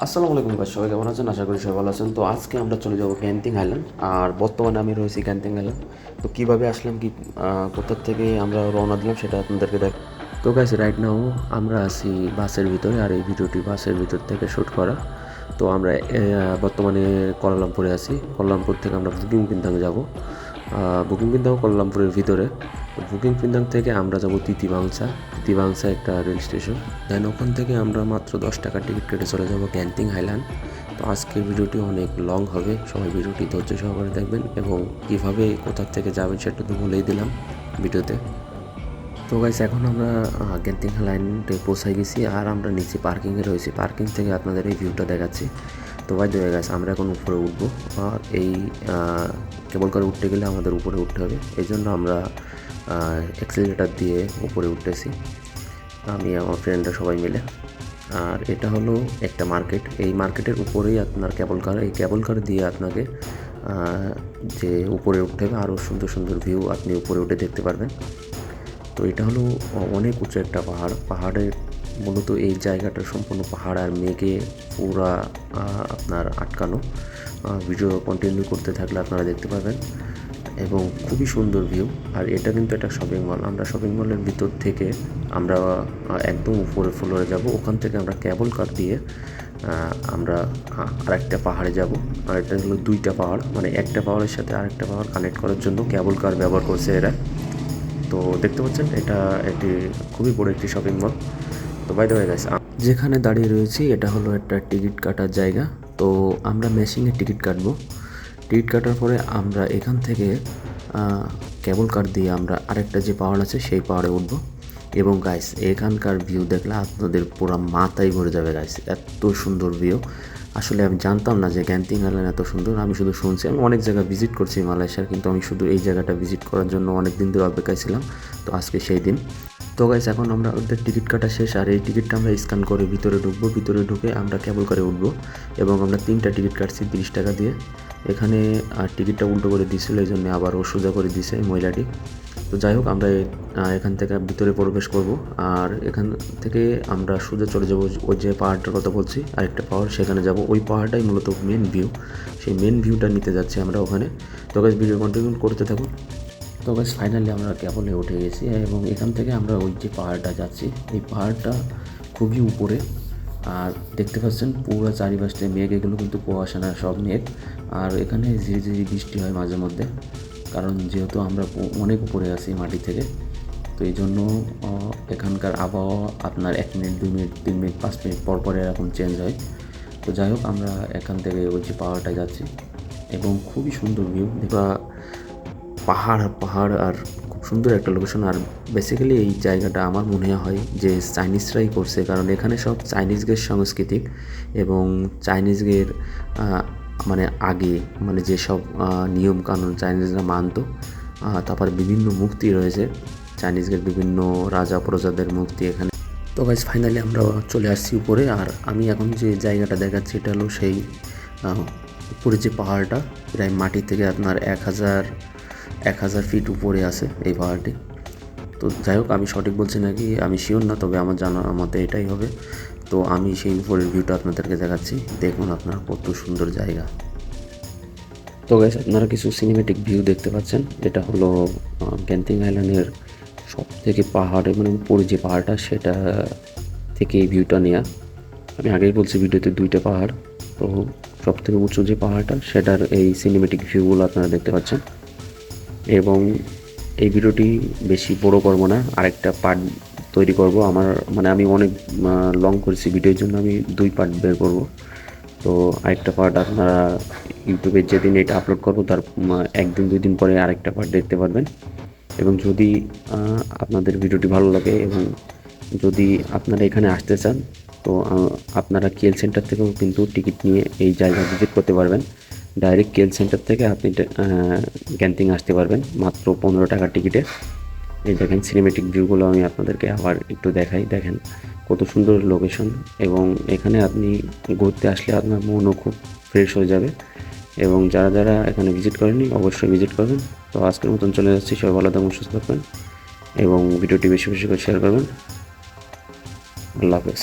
আসসালামু আলাইকুম ভাই, সবাই কেমন আছেন? আশা করি সবাই ভালো আছেন। তো আজকে আমরা চলে যাব ক্যান্টিং আইল্যান্ড আর বর্তমানে আমি রয়েছি ক্যান্টিং আইল্যান্ড তো কীভাবে আসলাম, কি কোথার থেকে আমরা রওনা দিলাম সেটা আপনাদেরকে দেখ তো গাইস রাইট নাও আমরা আছি বাসের ভিতরে, আর এই ভিডিওটি বাসের ভিতর থেকে শ্যুট করা। তো আমরা বর্তমানে কলালামপুরে আছি। কলালামপুর থেকে আমরা বুকিং পিন্দাং যাব। বুকিং পিন্দাং কলালামপুরের ভিতরে। বুকিং পিন্দাং থেকে আমরা যাব তিতিবাংসা। তিতিবাংসা একটা রেল স্টেশন দেন ওখান থেকে আমরা মাত্র দশ টাকার টিকিট কেটে চলে যাব ক্যান্টিং হাইল্যান্ড তো আজকের ভিডিওটি অনেক লং হবে। সবাই ভিডিওটি ধৈর্য সহকারে দেখবেন এবং কীভাবে কোথার থেকে যাবেন সেটা তো বলেই দিলাম ভিডিওতে। তো গাইস এখন আমরা গ্যান্টিং লাইনটে পৌঁছাই গেছি আর আমরা নিচে পার্কিংয়ে রয়েছি। পার্কিং থেকে আপনাদের এই ভিউটা দেখাচ্ছি। তো ভাই দেখা গেছে আমরা এখন উপরে উঠবো। আর এই কেবল করে উঠতে গেলে আমাদের উপরে উঠতে হবে। এই জন্য আমরা অ্যাক্সিলেটার দিয়ে উপরে উঠতেছি। আমি আমার ফ্রেন্ডরা সবাই মিলে। আর এটা হলো একটা মার্কেট এই মার্কেটের উপরেই আপনার কেবল কার এই কেবল কার দিয়ে আপনাকে যে উপরে উঠতে হবে আরও সুন্দর সুন্দর ভিউ আপনি উপরে উঠে দেখতে পারবেন। তো এটা হলো অনেক উঁচু একটা পাহাড়। পাহাড়ের মূলত এই জায়গাটা সম্পূর্ণ পাহাড় আর মেঘে পুরা আপনার আটকানো। ভিডিও কন্টিনিউ করতে থাকলে আপনারা দেখতে পাবেন এবং খুবই সুন্দর ভিউ আর এটা কিন্তু একটা শপিং মল আমরা শপিং মলের ভিতর থেকে আমরা একদম উপরে ফ্লোরে যাব। ওখান থেকে আমরা ক্যাবল কার দিয়ে আমরা আরেকটা পাহাড়ে যাব। আর এটা হলো দুইটা পাহাড়। মানে একটা পাহাড়ের সাথে আরেকটা পাহাড় কানেক্ট করার জন্য ক্যাবল কার ব্যবহার করছে এরা। তো দেখতে পাচ্ছেন, এটা একটি খুবই বড় একটি শপিং মল তো বাইরে হয়ে গেছে যেখানে দাঁড়িয়ে রয়েছি, এটা হলো একটা টিকিট কাটার জায়গা। তো আমরা মেশিনে টিকিট কাটবো। টিকিট কাটার পরে আমরা এখান থেকে কেবল কার দিয়ে আমরা আরেকটা যে পাহাড় আছে সেই পাহাড়ে উঠবো। এবং গাইস এখানকার ভিউ দেখলে আপনাদের পুরো মাথায় ভরে যাবে গাইস এত সুন্দর ভিউ আসলে আমি জানতাম না যে গ্যান্টিং আইল্যান্ড এত সুন্দর, আমি শুধু শুনছি, আমি অনেক জায়গা ভিজিট করছি মালয়েশিয়ার, কিন্তু আমি শুধু এই জায়গাটা ভিজিট করার জন্য অনেক দিন ধরে অপেক্ষায় ছিলাম, তো আজকে সেই দিন। তো গাইস এখন আমরা ওদের টিকিট কাটা শেষ, আর এই টিকিটটা আমরা স্ক্যান করে ভিতরে ঢুকবো, ভিতরে ঢুকে আমরা কেবল করে উঠবো, এবং আমরা তিনটা টিকিট কাটছি তিরিশ টাকা দিয়ে। এখানে আর টিকিটটা উল্টো করে দিয়েছিল এই জন্য আবার ও সোজা করে দিয়েছে মহিলাটি। তো যাই হোক, আমরা এখান থেকে ভিতরে প্রবেশ করব। আর এখান থেকে আমরা সোজা চলে যাব ওই যে পাহাড়টার কথা বলছি, আরেকটা পাহাড়, সেখানে যাব। ওই পাহাড়টাই মূলত মেন ভিউ সেই মেন ভিউটা নিতে যাচ্ছি আমরা ওখানে। তো গাছ ভিডিও কন্টিনিউ করতে থাকুন। তো গাছ ফাইনালি আমরা কেবলে উঠে গেছি, এবং এখান থেকে আমরা ওই যে পাহাড়টা যাচ্ছি, এই পাহাড়টা খুবই উপরে। আর দেখতে পাচ্ছেন পুরো চারিপাশে মেঘ, এগুলো কিন্তু কুয়াশা না, সব মেঘ। আর এখানে ঝিরি ঝিরি বৃষ্টি হয় মাঝে মধ্যে, কারণ যেহেতু আমরা অনেক উপরে আছি মাটি থেকে। তো এই জন্য এখানকার আবহাওয়া আপনার এক মিনিট দুই মিনিট, তিন মিনিট, পাঁচ মিনিট পর পরে এরকম চেঞ্জ হয়। তো যাই হোক, আমরা এখান থেকে ওই যে পাহাড়টায় যাচ্ছি। এবং খুবই সুন্দর ভিউ দেখবা পাহাড় পাহাড় আর সুন্দর একটা লোকেশন আর বেসিক্যালি এই জায়গাটা আমার মনে হয় যে চাইনিজরাই করছে, কারণ এখানে সব চাইনিজদের সাংস্কৃতিক এবং চাইনিজদের মানে আগে মানে যেসব নিয়ম কানুন চাইনিজরা মানতো তারপর বিভিন্ন মুক্তি রয়েছে। চাইনিজদের বিভিন্ন রাজা প্রজাদের মুক্তি এখানে। তো গাইজ ফাইনালি আমরা চলে আসছি উপরে, আর আমি এখন যে জায়গাটা দেখাচ্ছি এটা হলো সেই উপরে যে পাহাড়টা, প্রায় মাটি থেকে আপনার এক হাজার এক হাজার ফিট উপরে আছে এই পাহাড়টি। তো যাই হোক, আমি সঠিক বলছি নাকি? আমি শিওর না, তবে আমার জানা মতে এটাই হবে। তো আমি সেই উপরের ভিউটা আপনাদেরকে দেখাচ্ছি। দেখুন আপনার কত সুন্দর জায়গা। তো গাইস আপনারা কিছু সিনেমেটিক ভিউ দেখতে পাচ্ছেন। এটা হলো ক্যান্টিং আইল্যান্ডের সব থেকে পাহাড়ে মানে উপরে যে পাহাড়টা, সেটা থেকে এই ভিউটা নেওয়া আমি আগেই বলছি ভিডিওতে দুইটা পাহাড়। তো সব থেকে উঁচু যে পাহাড়টা, সেটার এই সিনেমেটিক ভিউগুলো আপনারা দেখতে পাচ্ছেন। এবং এই ভিডিওটি বেশি বড় করব না, আরেকটা পার্ট তৈরি করব। আমার মানে আমি অনেক লং করেছি ভিডিওর জন্য, আমি দুই পার্ট বের করব। তো আরেকটা পার্ট আপনারা ইউটিউবে যেদিন এটা আপলোড করব, তার একদিন, দুই দিন পরে আরেকটা পার্ট দেখতে পারবেন। এবং যদি আপনাদের ভিডিওটি ভালো লাগে এবং যদি আপনারা এখানে আসতে চান, তো আপনারা কেল সেন্টার থেকেও কিন্তু টিকিট নিয়ে এই জায়গা ভিজিট করতে পারবেন। ডাইরেক্ট কেল সেন্টার থেকে আপনি ক্যান্টিং আসতে পারবেন। মাত্র পনেরো টাকার টিকিটে এই দেখেন সিনেমেটিক ভিউগুলো আমি আপনাদেরকে আবার একটু দেখাই। দেখেন কত সুন্দর লোকেশন এবং এখানে আপনি ঘুরতে আসলে আপনার মনও খুব ফ্রেশ হয়ে যাবে। এবং যারা যারা এখানে ভিজিট করেনি অবশ্যই ভিজিট করবেন। তো আজকের মতন চলে যাচ্ছি। সবাই ভালো থাকুন সুস্থ থাকবেন এবং ভিডিওটি বেশি বেশি করে শেয়ার করবেন। আল্লাহ হাফেজ।